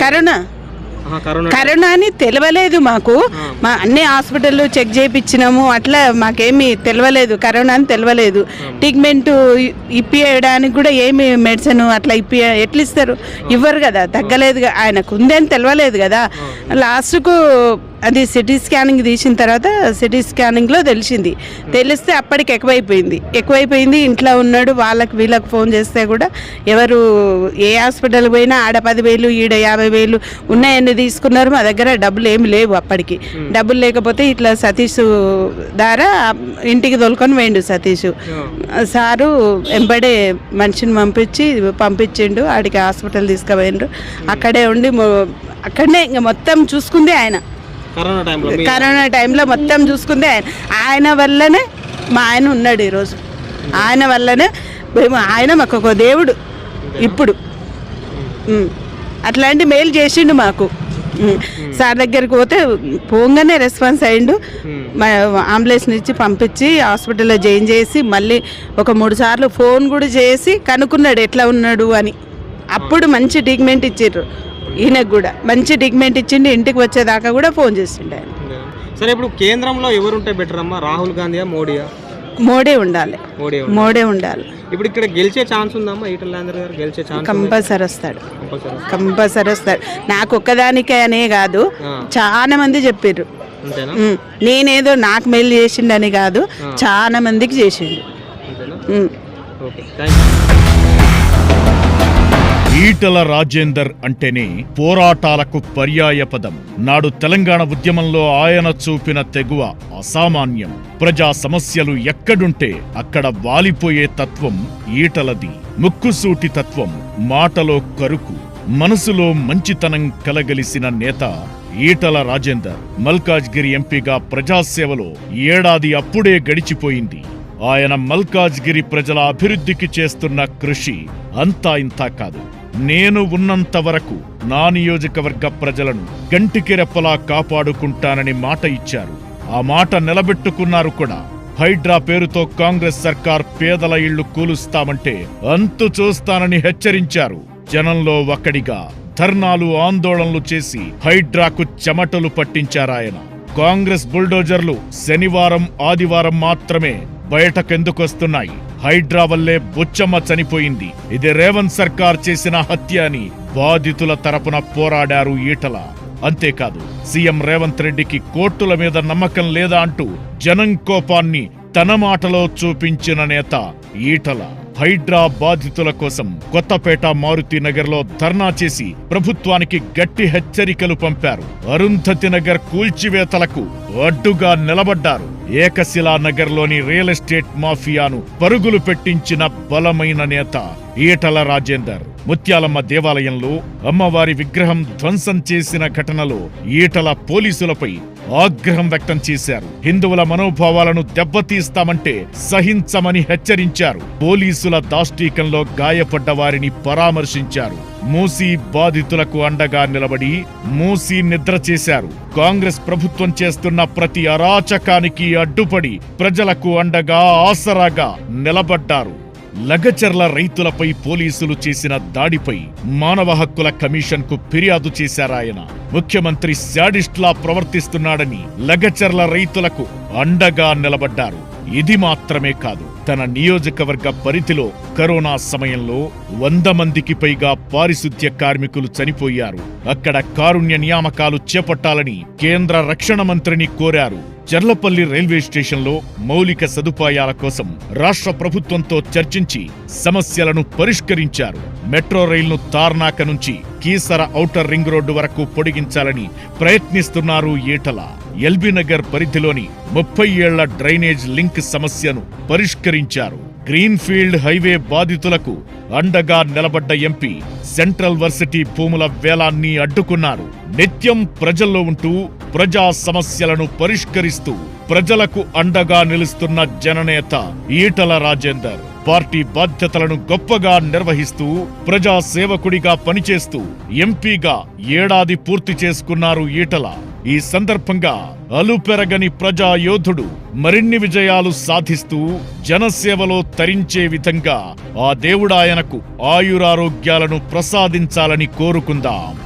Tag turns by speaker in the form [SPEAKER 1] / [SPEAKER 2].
[SPEAKER 1] Corona.
[SPEAKER 2] Corona.
[SPEAKER 1] అని తెలియలేదు మాకు. మా అన్ని హాస్పిటల్లో చెక్ చేయించినాము. అట్లా మాకేమీ తెలియలేదు కరోనా అని తెలియలేదు ట్రీట్మెంట్ ఇప్పియడానికి కూడా ఏమి మెడిసిన్ అట్లా ఇప్పి ఎట్లా ఇస్తారు ఇవ్వరు కదా. తగ్గలేదు ఆయనకు ఉందని తెలియలేదు కదా. లాస్ట్కు అది సిటీ స్కానింగ్ తీసిన తర్వాత సిటీ స్కానింగ్లో తెలిసింది. తెలిస్తే అప్పటికి ఎక్కువైపోయింది. ఎక్కువైపోయింది ఇంట్లో ఉన్నాడు వాళ్ళకి వీళ్ళకి ఫోన్ చేస్తే కూడా ఎవరు ఏ హాస్పిటల్కి పోయినా ఆడ పదివేలు ఈడ యాభై వేలు ఉన్నాయని తీసుకున్నారు. మా దగ్గర డబ్బులు ఏమి లేవు అప్పటికి. డబ్బులు లేకపోతే ఇట్లా సతీష్ ద్వారా ఇంటికి తోలుకొని పోయిండు సతీష్. సారు వెంబడే మనిషిని పంపించి పంపించిండు ఆడికి హాస్పిటల్ తీసుకుపోయిండు. అక్కడే ఉండి అక్కడనే ఇంకా మొత్తం చూసుకుంది ఆయన.
[SPEAKER 2] కరోనా టైంలో
[SPEAKER 1] మొత్తం చూసుకుంది ఆయన ఆయన వల్లనే మా ఆయన ఉన్నాడు ఈరోజు. ఆయన వల్లనే మేము ఆయన మాకు ఒక దేవుడు ఇప్పుడు. అట్లాంటి మేలు చేసిండు మాకు. సార్ దగ్గరికి పోతే పోగానే రెస్పాన్స్ అయ్యిండు. మా అంబులెన్స్ ఇచ్చి పంపించి హాస్పిటల్లో జాయిన్ చేసి మళ్ళీ ఒక మూడు సార్లు ఫోన్ కూడా చేసి కనుక్కున్నాడు ఎట్లా ఉన్నాడు అని. అప్పుడు మంచి ట్రీట్మెంట్ ఇచ్చారు ఈయనకు కూడా మంచి ట్రీట్మెంట్ ఇచ్చిండు ఇంటికి వచ్చేదాకా కూడా ఫోన్ చేసిండు
[SPEAKER 2] సరే ఇప్పుడు కేంద్రంలో ఎవరుంటే బెటర్ అమ్మా? రాహుల్ గాంధీయా మోడీయా?
[SPEAKER 1] మోడే ఉండాలి.
[SPEAKER 2] మోడీ
[SPEAKER 1] ఉండాలి.
[SPEAKER 2] ఇప్పుడు ఇక్కడ గెలిచే ఛాన్స్ ఉందమ్మా? ఈటల రాజేందర్ గారు గెలిచే ఛాన్స్
[SPEAKER 1] కంపల్సరీ వస్తాడు.
[SPEAKER 2] కంపల్సరీ
[SPEAKER 1] వస్తాడు. నాకు ఒక్కదానికే అనే కాదు. చాలా మంది చెప్పారు నేనేదో నాకు మేలు చేసిండని కాదు చాలా మందికి చేసిండు.
[SPEAKER 2] ఓకే
[SPEAKER 3] ఈటల రాజేందర్ అంటేనే పోరాటాలకు పర్యాయ పదం. నాడు తెలంగాణ ఉద్యమంలో ఆయన చూపిన తెగువ అసామాన్యం. ప్రజా సమస్యలు ఎక్కడుంటే అక్కడ వాలిపోయే తత్వం ఈటలది. ముక్కుసూటి తత్వం మాటలో కరుకు. మనసులో మంచితనం కలగలిసిన నేత ఈటల రాజేందర్. మల్కాజ్గిరి ఎంపీగా ప్రజాసేవలో ఏడాది అప్పుడే గడిచిపోయింది. ఆయన మల్కాజ్గిరి ప్రజల అభివృద్ధికి చేస్తున్న కృషి అంతా ఇంతా కాదు. నేను ఉన్నంత వరకు నా నియోజకవర్గ ప్రజలను కంటికి రెప్పలా కాపాడుకుంటానని మాట ఇచ్చారు. ఆ మాట నిలబెట్టుకున్నారు కూడా. హైడ్రా పేరుతో కాంగ్రెస్ సర్కార్ పేదల ఇళ్ళు కూలుస్తామంటే అంతు చూస్తానని హెచ్చరించారు. జనంలో ఒక్కడిగా ధర్నాలు ఆందోళనలు చేసి హైడ్రాకు చెమటలు పట్టించారాయన. కాంగ్రెస్ బుల్డోజర్లు శనివారం ఆదివారం మాత్రమే బయటకెందుకొస్తున్నాయి? హైడ్రా వల్లే బుచ్చమ్మ చనిపోయింది. ఇది రేవంత్ సర్కార్ చేసిన హత్య అని బాధితుల తరపున పోరాడారు ఈటల. అంతేకాదు సీఎం రేవంత్ రెడ్డికి కోర్టుల మీద నమ్మకం లేదా అంటూ జనం కోపాన్ని తన మాటలో చూపించిన నేత ఈటల. హైడ్రా బాధితుల కోసం కొత్తపేట మారుతి నగర్లో ధర్నా చేసి ప్రభుత్వానికి గట్టి హెచ్చరికలు పంపారు. అరుంధతి నగర్ కూల్చివేతలకు అడ్డుగా నిలబడ్డారు. ఏకశిలా నగర్లోని రియల్ ఎస్టేట్ మాఫియాను పరుగులు పెట్టించిన బలమైన నేత ఈటల రాజేందర్. ముత్యాలమ్మ దేవాలయంలో అమ్మవారి విగ్రహం ధ్వంసం చేసిన ఘటనలో ఈటల పోలీసులపై ఆగ్రహం వ్యక్తం చేశారు. హిందువుల మనోభావాలను దెబ్బతీస్తామంటే సహించమని హెచ్చరించారు. పోలీసుల దాష్టీకంలో గాయపడ్డ వారిని పరామర్శించారు. మూసీ బాధితులకు అండగా నిలబడి మూసీ నిద్ర చేశారు. కాంగ్రెస్ ప్రభుత్వం చేస్తున్న ప్రతి అరాచకానికి అడ్డుపడి ప్రజలకు అండగా ఆసరాగా నిలబడ్డారు. లగచర్ల రైతులపై పోలీసులు చేసిన దాడిపై మానవ హక్కుల కమిషన్కు ఫిర్యాదు చేశారాయన ముఖ్యమంత్రి శాడిస్ట్లా ప్రవర్తిస్తున్నాడని లగచర్ల రైతులకు అండగా నిలబడ్డారు. ఇది మాత్రమే కాదు తన నియోజకవర్గ పరిధిలో కరోనా సమయంలో వంద మందికి పైగా పారిశుద్ధ్య కార్మికులు చనిపోయారు. అక్కడ కారుణ్య నియామకాలు చేపట్టాలని కేంద్ర రక్షణ మంత్రిని కోరారు. చర్లపల్లి రైల్వే స్టేషన్లో మౌలిక సదుపాయాల కోసం రాష్ట్ర ప్రభుత్వంతో చర్చించి సమస్యలను పరిష్కరించారు. మెట్రో రైలును తార్నాక నుంచి కీసర ఔటర్ రింగ్ రోడ్డు వరకు పొడిగించాలని ప్రయత్నిస్తున్నారు ఈటల ఎల్బీనగర్ పరిధిలోని ముప్పై ఏళ్ళ డ్రైనేజ్ లింక్ సమస్యను పరిష్కరించారు. గ్రీన్ఫీల్డ్ హైవే బాధితులకు అండగా నిలబడ్డ ఎంపీ సెంట్రల్ వర్సిటీ భూముల వేలాన్ని అడ్డుకున్నారు. నిత్యం ప్రజల్లో ఉంటూ ప్రజా సమస్యలను పరిష్కరిస్తూ ప్రజలకు అండగా నిలుస్తున్న జననేత ఈటల రాజేందర్. పార్టీ బాధ్యతలను గొప్పగా నిర్వహిస్తూ ప్రజా సేవకుడిగా పనిచేస్తూ ఎంపీగా ఏడాది పూర్తి చేసుకున్నారు ఈటల. ఈ సందర్భంగా అలుపెరగని ప్రజా యోధుడు మరిన్ని విజయాలు సాధిస్తూ జనసేవలో తరించే విధంగా ఆ దేవుడాయనకు ఆయురారోగ్యాలను ప్రసాదించాలని కోరుకుందాం.